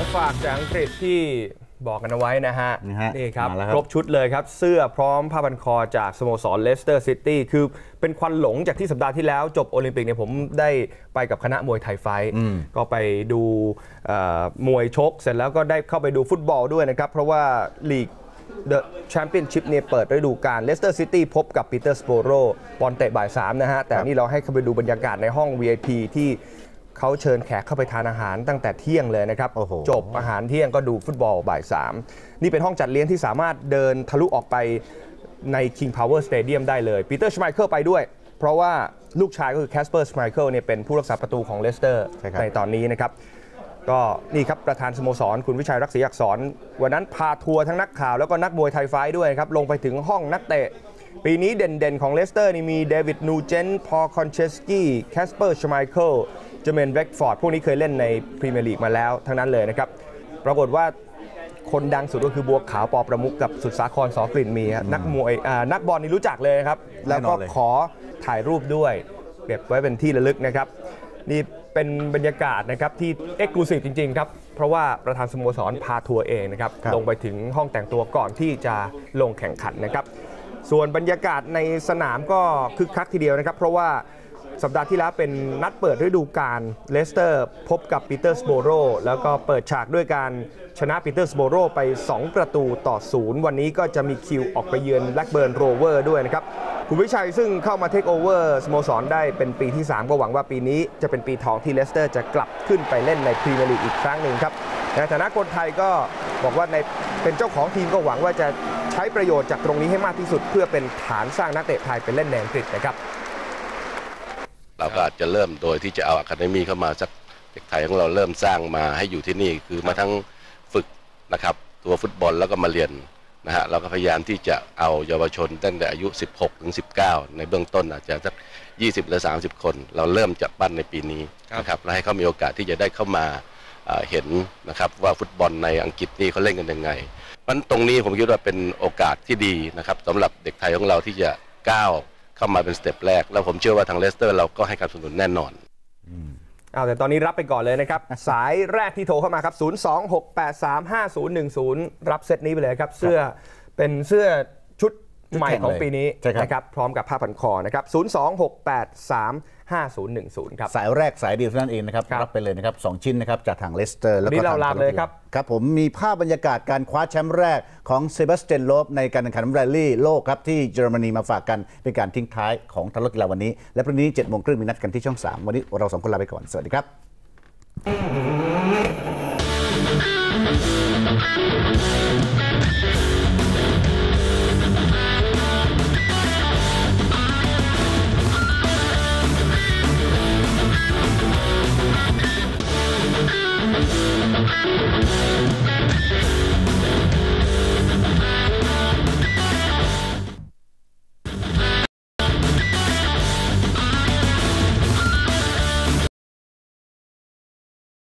จากจากอังกฤษที่บอกกันเอาไว้นะฮะ นี่ฮะนี่ครับ มาแล้วครับ ครบชุดเลยครับ เสื้อพร้อมผ้าพันคอจากสโมสรเลสเตอร์ซิตี้คือเป็นควันหลงจากที่สัปดาห์ที่แล้วจบโอลิมปิกเนี่ยผมได้ไปกับคณะมวยไทยไฟท์ก็ไปดูเอ่อมวยชก เสร็จแล้วก็ได้เข้าไปดูฟุตบอลด้วยนะครับ เพราะว่าลีกเดอะแชมเปี้ยนชิพเนี่ยเปิดฤดูกาลเลสเตอร์ซิตี้พบกับปีเตอร์สโปโรบอลเตะบ่าย3นะฮะ แต่นี่เราให้เข้าไปดูบรรยากาศในห้อง VIP ที่ เขาเชิญแขกเข้าไปทานอาหารตั้งแต่เที่ยงเลยนะครับ โอ้โห จบอาหารเที่ยงก็ดูฟุตบอลบ่าย3นี่เป็นห้องจัดเลี้ยงที่สามารถเดินทะลุออกไปใน King Power Stadium ได้เลยปีเตอร์ชไมเคิลไปด้วย เพราะว่าลูกชายก็คือแคสเปอร์ชไมเคิลเนี่ยเป็นผู้รักษาประตูของเลสเตอร์ใช่ครับ ในตอนนี้นะครับ ก็นี่ครับ ประธานสโมสร คุณวิชัยรักษีอักษร วันนั้นพาทัวร์ทั้งนักข่าวแล้วก็นักมวยไทยไฟท์ด้วยครับ ลงไปถึงห้องนักเตะ ปีนี้เด่นๆ ของเลสเตอร์นี่มีเดวิดนูเจนพอลคอนเชสกี้แคสเปอร์ชไมเคิล เจเมนเวกฟอร์ดพวกนี้เคยเล่นในพรีเมียร์ลีกมาแล้วทั้งนั้นเลยนะครับ ปรากฏว่าคนดังสุดก็คือบัวขาวปอประมุกกับสุดสาครสอกลิ่นมีครับนักมวยอ่านักบอลนี่รู้จักเลยนะครับ แล้วก็แน่นอนเลยขอถ่ายรูปด้วยเก็บไว้เป็นที่ระลึกนะครับ นี่เป็นบรรยากาศนะครับที่เอกลูซีฟจริง ๆ ครับ เพราะว่าประธานสโมสรพาทัวร์เองนะครับครับ ลงไปถึงห้องแต่งตัวก่อนที่จะลงแข่งขันนะครับ ส่วนบรรยากาศในสนามก็คึกคักทีเดียวนะครับ เพราะว่า สัปดาห์ที่แล้วเป็นนัดเปิดฤดูกาลเลสเตอร์พบกับปีเตอร์สโบโรแล้วก็เปิดฉากด้วยการชนะปีเตอร์สโบโรไป 2 ประตูต่อศูนย์วันนี้ก็จะมีคิวออกไปเยือนแบล็กเบิร์นโรเวอร์ด้วยนะครับคุณวิชัยซึ่งเข้ามาเทคโอเวอร์สโมสรได้เป็นปีที่ 3 ก็หวังว่าปีนี้จะเป็นปีทองที่เลสเตอร์จะกลับขึ้นไปเล่นในพรีเมียร์ลีกอีกครั้งหนึ่งครับในฐานะคนไทยก็บอกว่าในเป็นเจ้าของทีมก็หวังว่าจะใช้ประโยชน์จากตรงนี้ให้มากที่สุด เพื่อเป็นฐานสร้างนักเตะไทยไปเล่นในอังกฤษนะครับ เราก็อาจจะเริ่มโดยที่จะเอาอะคาเดมีเข้ามาสักเด็กไทยของเราเริ่มสร้างมาให้อยู่ที่นี่คือมาทั้งฝึกนะครับตัวฟุตบอลแล้วก็มาเรียนนะฮะเราก็พยายามที่จะเอาเยาวชนตั้งแต่อายุ 16 ถึง 19 ในเบื้องต้นอาจจะสัก 20 หรือ 30 คน เราเริ่มจากปั้นในปีนี้นะครับและให้เขามีโอกาสที่จะได้เข้ามาเอ่อเห็นนะครับว่าฟุตบอลในอังกฤษนี่เขาเล่นกันยังไงมันตรงนี้ผมคิดว่าเป็นโอกาสที่ดีนะครับสำหรับเด็กไทยของเราที่จะก้าว เข้ามาเป็นสเต็ปแรก แล้วผมเชื่อว่าทางเลสเตอร์เราก็ให้การสนับสนุนแน่นอนเอาแต่ตอนนี้รับไปก่อนเลยนะครับ สายแรกที่โทรเข้ามาครับ 026835010 รับเซตนี้ไปเลยครับ เสื้อเป็นเสื้อชุด ใหม่ของปีนี้ใช่ครับนะครับพร้อมกับผ้าพันคอนะครับ 026835010 ครับ สายแรกสายเดียวเท่านั้นเองนะครับครับรับไปเลยนะครับสองชิ้นนะครับ จากทางเลสเตอร์ แล้ววันนี้ก็เราทงลาเลยครับ ครับผมมีภาพบรรยากาศการคว้าแชมป์แรกของเซบาสเตียนโลบในการแข่งขันแรลลี่โลกครับ ที่เยอรมนีมาฝากกันเป็นการทิ้งท้ายของทัพรถกีฬาวันนี้ และพรุ่งนี้7จ็ดโมงครึ่งมีนัดกันที่ช่อง 3 วันนี้เราสองคนลาไปก่อนสวัสดีครับ